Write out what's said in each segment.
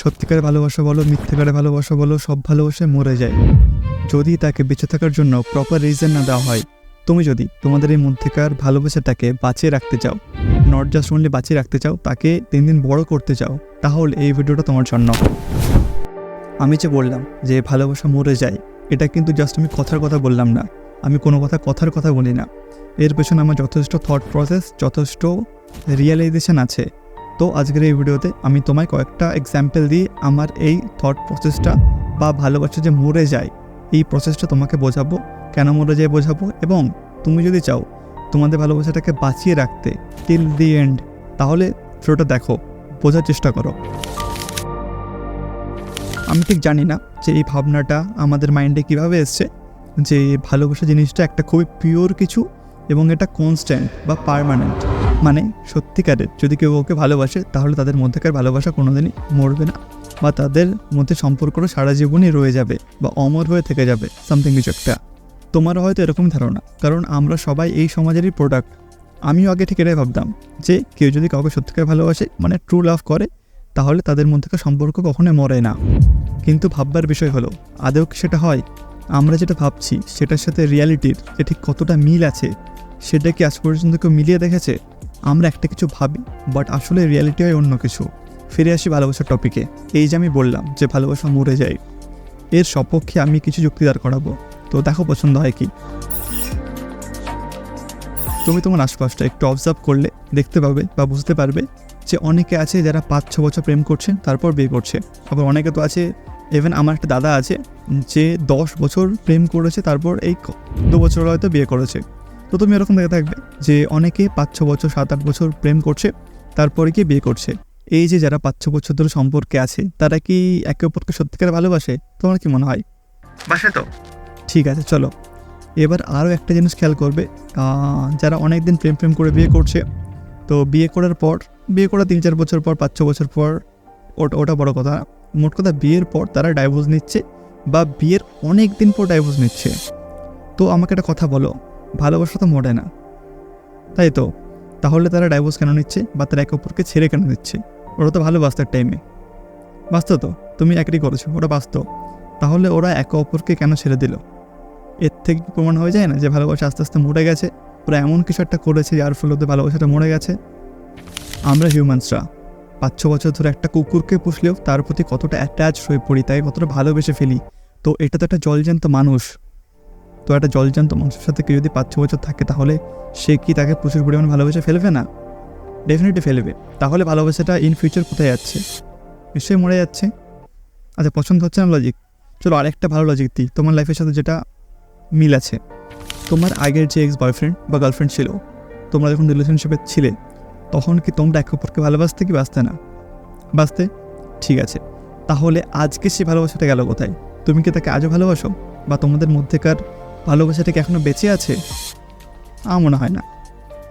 সত্যিকারের ভালোবাসা বলো, মিথ্যেকারের ভালোবাসা বলো, সব ভালোবাসে মরে যায়। যদি তাকে বেঁচে থাকার জন্য প্রপার রিজন না দেওয়া হয়, তুমি যদি তোমাদের এই মধ্যেকার ভালোবাসাটাকে বাঁচিয়ে রাখতে চাও নট জাস্ট অনলি বাঁচিয়ে রাখতে চাও, তাকে দিন দিন বড় করতে চাও, তাহলে এই ভিডিওটা তোমার জন্য। আমি যে বললাম যে ভালোবাসা মরে যায়, এটা কিন্তু জাস্ট আমি কথার কথা বললাম না। আমি কোনো কথা কথার কথা বলি না। এর পেছনে আমার যথেষ্ট থট প্রসেস যথেষ্ট রিয়েলাইজেশন আছে। তো আজকের এই ভিডিওতে আমি তোমায় কয়েকটা এক্সাম্পল দিয়ে আমার এই থট প্রসেসটা বা ভালোবাসা যে মরে যায়, এই প্রসেসটা তোমাকে বোঝাবো, কেন মরে যায় বোঝাবো এবং তুমি যদি চাও তোমাদের ভালোবাসাটাকে বাঁচিয়ে রাখতে টিল দি এন্ড তাহলে ভিডিওটা দেখো, বোঝার চেষ্টা করো। আমি ঠিক জানি না যে এই ভাবনাটা আমাদের মাইন্ডে কীভাবে এসছে, যে ভালোবাসা জিনিসটা একটা খুবই পিওর কিছু এবং এটা কনস্ট্যান্ট বা পারমানেন্ট মানে সত্যিকারের। যদি কেউ ওকে ভালোবাসে, তাহলে তাদের মধ্যেকার ভালোবাসা কোনোদিনই মরবে না বা তাদের মধ্যে সম্পর্কটা সারা জীবনই রয়ে যাবে বা অমর হয়ে থেকে যাবে সামথিং কিছু একটা। তোমারও হয়তো এরকম ধারণা, কারণ আমরা সবাই এই সমাজেরই প্রোডাক্ট আমিও আগে ঠিক এটাই ভাবতাম যে কেউ যদি কাউকে সত্যিকার ভালোবাসে মানে ট্রু লাভ করে, তাহলে তাদের মধ্যেকার সম্পর্ক কখনোই মরে না। কিন্তু ভাববার বিষয় হলো, আদৌ কি সেটা হয়? আমরা যেটা ভাবছি, সেটার সাথে রিয়ালিটির যে ঠিক কতটা মিল আছে, সেটা কি আজ পর্যন্ত কেউ মিলিয়ে দেখেছে? আমরা একটা কিছু ভাবি বাট আসলে রিয়ালিটি হয় অন্য কিছু। ফিরে আসি ভালোবাসার টপিকে এই যে আমি বললাম যে ভালোবাসা মরে যায়। এর সপক্ষে আমি কিছু যুক্তি দাঁড় করাবো। তো দেখো পছন্দ হয় কি। তুমি তোমার আশপাশটা একটু অবজার্ভ করলে দেখতে পাবে বা বুঝতে পারবে যে অনেকে আছে যারা পাঁচ, ছ বছর প্রেম করছেন তারপর বিয়ে করছে। আবার অনেকে তো আছে ইভেন আমার একটা দাদা আছে, যে দশ বছর প্রেম করেছে, তারপর এই দু বছর হয়তো বিয়ে করেছে। তো তুমি এরকম দেখে থাকবে। যে অনেকে পাঁচ ছ বছর সাত আট বছর প্রেম করছে তারপরে গিয়ে বিয়ে করছে। এই যে যারা পাঁচ ছ বছর ধরে সম্পর্কে আছে তারা কি একে অপরকে সত্যিকার ভালোবাসে? তোমার কি মনে হয়? বাসে তো। ঠিক আছে চলো। এবার আরও একটা জিনিস খেয়াল করবে যারা অনেক দিন প্রেম প্রেম করে বিয়ে করছে তো বিয়ে করার পর বিয়ে করার তিন চার বছর পর পাঁচ ছ বছর পর ওটা ওটা বড় কথা। মোট কথা বিয়ের পর তারা ডাইভোর্স নিচ্ছে বা বিয়ের অনেক দিন পর ডাইভোর্স নিচ্ছে। তো আমাকে একটা কথা বলো ভালোবাসা তো মরে না। তাই তো? তাহলে তারা ডাইভোর্স কেন নিচ্ছে বা তারা একে অপরকে ছেড়ে কেন দিচ্ছে? ওরা তো ভালোবাসত টাইমে বাঁচত তো? তুমি একই করেছ, ওরা বাঁচত তাহলে ওরা একে অপরকে কেন ছেড়ে দিল? এর থেকে প্রমাণ হয়ে যায় না যে ভালোবাসা আস্তে আস্তে মরে গেছে? ওরা এমন কিছু একটা করেছে যার ফলে ওদের ভালোবাসাটা মরে গেছে? আমরা হিউম্যানসরা পাঁচ ছ বছর ধরে একটা কুকুরকে পুষলেও তার প্রতি কতটা অ্যাটাচ হয়ে পড়ি তাই কতটা ভালোবেসে ফেলি? তো এটা তো একটা জলজ্যান্ত মানুষ। তো একটা জলজান্ত মানুষের সাথে কেউ যদি পাঁচ ছ বছর থাকে, তাহলে সে কি তাকে প্রচুর পরিমাণে ভালোবেসে ফেলবে না? ডেফিনেটলি ফেলবে। তাহলে ভালোবাসাটা ইন ফিউচার কোথায় যাচ্ছে? নিশ্চয়ই মরে যাচ্ছে। আচ্ছা পছন্দ হচ্ছে না লজিক চলো আরেকটা ভালো লজিক দিই। তোমার লাইফের সাথে যেটা মিল আছে। তোমার আগের যে এক্স বয়ফ্রেন্ড বা গার্লফ্রেন্ড ছিল, তোমরা যখন রিলেশনশিপে ছিলে, তখন কি তোমরা একে অপরকে ভালোবাসতে কি বাঁচতে না? বাঁচতে? ঠিক আছে। তাহলে আজকে সে ভালোবাসাটা গেল কোথায়? তুমি কি তাকে আজও ভালোবাসো? বা তোমাদের মধ্যেকার ভালোবাসাটা কি এখনও বেঁচে আছে? আমার মনে হয় না।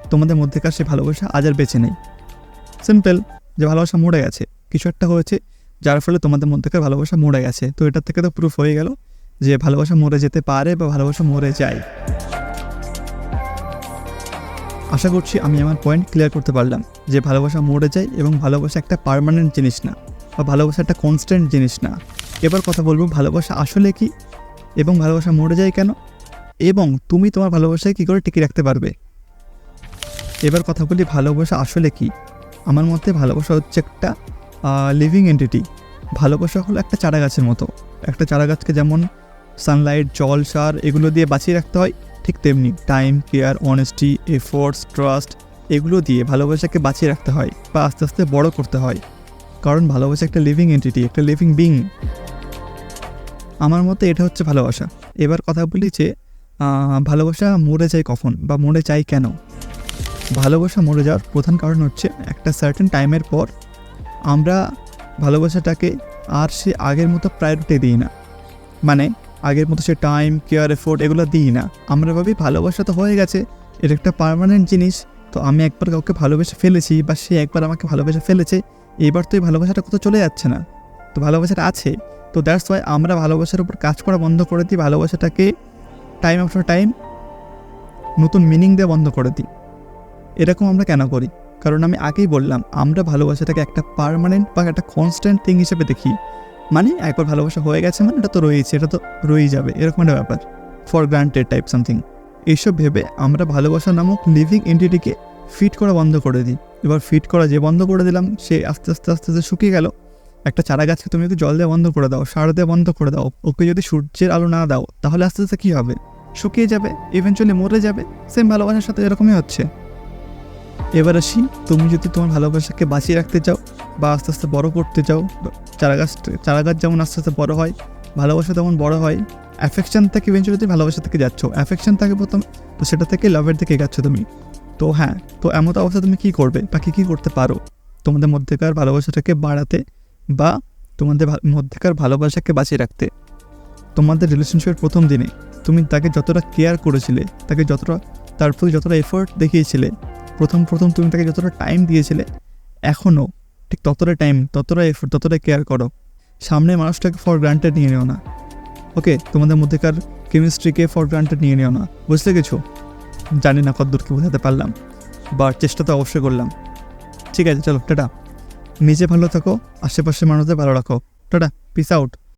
তোমাদের মধ্যেকার সে ভালোবাসা আজ আর বেঁচে নেই। সিম্পল যে ভালোবাসা মরে গেছে। কিছু একটা হয়েছে, যার ফলে তোমাদের মধ্যেকার ভালোবাসা মরে গেছে। তো এটার থেকে তো প্রুফ হয়ে গেল যে ভালোবাসা মরে যেতে পারে বা ভালোবাসা মরে যায়। আশা করছি আমি আমার পয়েন্ট ক্লিয়ার করতে পারলাম যে ভালোবাসা মরে যায় এবং ভালোবাসা একটা পার্মানেন্ট জিনিস না বা ভালোবাসা একটা কনস্ট্যান্ট জিনিস না। এবার কথা বলব ভালোবাসা আসলে কি এবং ভালোবাসা মরে যায় কেন? এবং তুমি তোমার ভালোবাসায় কী করে টিকে রাখতে পারবে? এবার কথা বলি ভালোবাসা আসলে কি? আমার মতে ভালোবাসা হচ্ছে একটা লিভিং এন্টিটি ভালোবাসা হলো একটা চারা গাছের মতো। একটা চারা গাছকে যেমন সানলাইট জল, সার এগুলো দিয়ে বাঁচিয়ে রাখতে হয়, ঠিক তেমনি time care honesty efforts trust এগুলো দিয়ে ভালোবাসাকে বাঁচিয়ে রাখতে হয় বা আস্তে আস্তে বড় করতে হয়। কারণ ভালোবাসা একটা লিভিং এন্টিটি একটা লিভিং বিং আমার মতে এটা হচ্ছে ভালোবাসা। এবার কথা বলি যে ভালোবাসা মরে যায় কখন বা মরে যায় কেন? ভালোবাসা মরে যাওয়ার প্রধান কারণ হচ্ছে একটা সার্টেন টাইমের পর আমরা ভালোবাসাটাকে আর সে আগের মতো প্রায়োরিটি দিই না। মানে আগের মতো সে টাইম কেয়ার এফোর্ট এগুলো দিই না। আমরা ভাবি ভালোবাসা তো হয়ে গেছে এটা একটা পার্মানেন্ট জিনিস, তো আমি একবার কাউকে ভালোবেসে ফেলেছি বা সে একবার আমাকে ভালোবেসে ফেলেছে, এবার তো এই ভালোবাসাটা কোথাও চলে যাচ্ছে না। তো ভালোবাসাটা আছে, তো দ্যাটস ওয়াই আমরা ভালোবাসার উপর কাজ করা বন্ধ করে দিই, ভালোবাসাটাকে টাইম আফটার টাইম নতুন মিনিং দিয়ে বন্ধ করে দিই। এরকম আমরা কেন করি? কারণ আমি আগেই বললাম, আমরা ভালোবাসাটাকে একটা পার্মানেন্ট বা একটা কনস্ট্যান্ট থিং হিসেবে দেখি। মানে একবার ভালোবাসা হয়ে গেছে মানে এটা তো রয়েছে, এটা তো রয়েই যাবে, এরকম একটা ব্যাপার। ফর গ্রান্টেড টাইপ সামথিং এইসব ভেবে আমরা ভালোবাসা নামক লিভিং এন্টিটিকে ফিট করা বন্ধ করে দিই। এবার ফিট করা যে বন্ধ করে দিলাম, সে আস্তে আস্তে আস্তে আস্তে শুকিয়ে গেল। একটা চারা গাছকে তুমি যদি জল দেওয়া বন্ধ করে দাও, সার দেওয়া বন্ধ করে দাও, ওকে যদি সূর্যের আলো না দাও, তাহলে আস্তে আস্তে কী হবে? শুকিয়ে যাবে ইভেনচুয়ালি মরে যাবে সেম ভালোবাসার সাথে এরকমই হচ্ছে। এবার আসি, তুমি যদি তোমার ভালোবাসাকে বাঁচিয়ে রাখতে চাও, বা আস্তে আস্তে বড় করতে চাও, চারা গাছ চারা গাছ যেমন আস্তে আস্তে বড় হয়, ভালোবাসা তেমন বড় হয় অ্যাফেকশন থেকে ইভেনচুয়ালি তুমি ভালোবাসা থেকে যাচ্ছ। অ্যাফেকশন থাকে প্রথম, তো সেটা থেকে লাভের দিকে এগাচ্ছ তুমি। তো হ্যাঁ তো এমন অবস্থা তুমি কী করবে, বা কী কী করতে পারো? তোমাদের মধ্যেকার ভালোবাসাটাকে বাড়াতে বা তোমাদের মধ্যেকার ভালোবাসাকে বাঁচিয়ে রাখতে। তোমাদের রিলেশনশিপের প্রথম দিনে তুমি তাকে যতটা কেয়ার করেছিলে, তাকে যতটা তার প্রতি যতটা এফোর্ট দেখিয়েছিলে, প্রথম প্রথম তুমি তাকে যতটা টাইম দিয়েছিলে এখনও ঠিক ততটা টাইম ততটা এফোর্ট ততটা কেয়ার করো। সামনে মানুষটাকে ফর গ্রান্টেড নিয়ে নিও না। ওকে, তোমাদের মধ্যেকার কেমিস্ট্রিকে ফর গ্রান্টেড নিয়ে নিও না। বুঝতে কিছু জানি না কতদূর কি বোঝাতে পারলাম বা চেষ্টা তো অবশ্যই করলাম। ঠিক আছে, চলো, টাটা। নিজে ভালো থাকো আশেপাশের মানুষদের ভালো রাখো। Tata piece out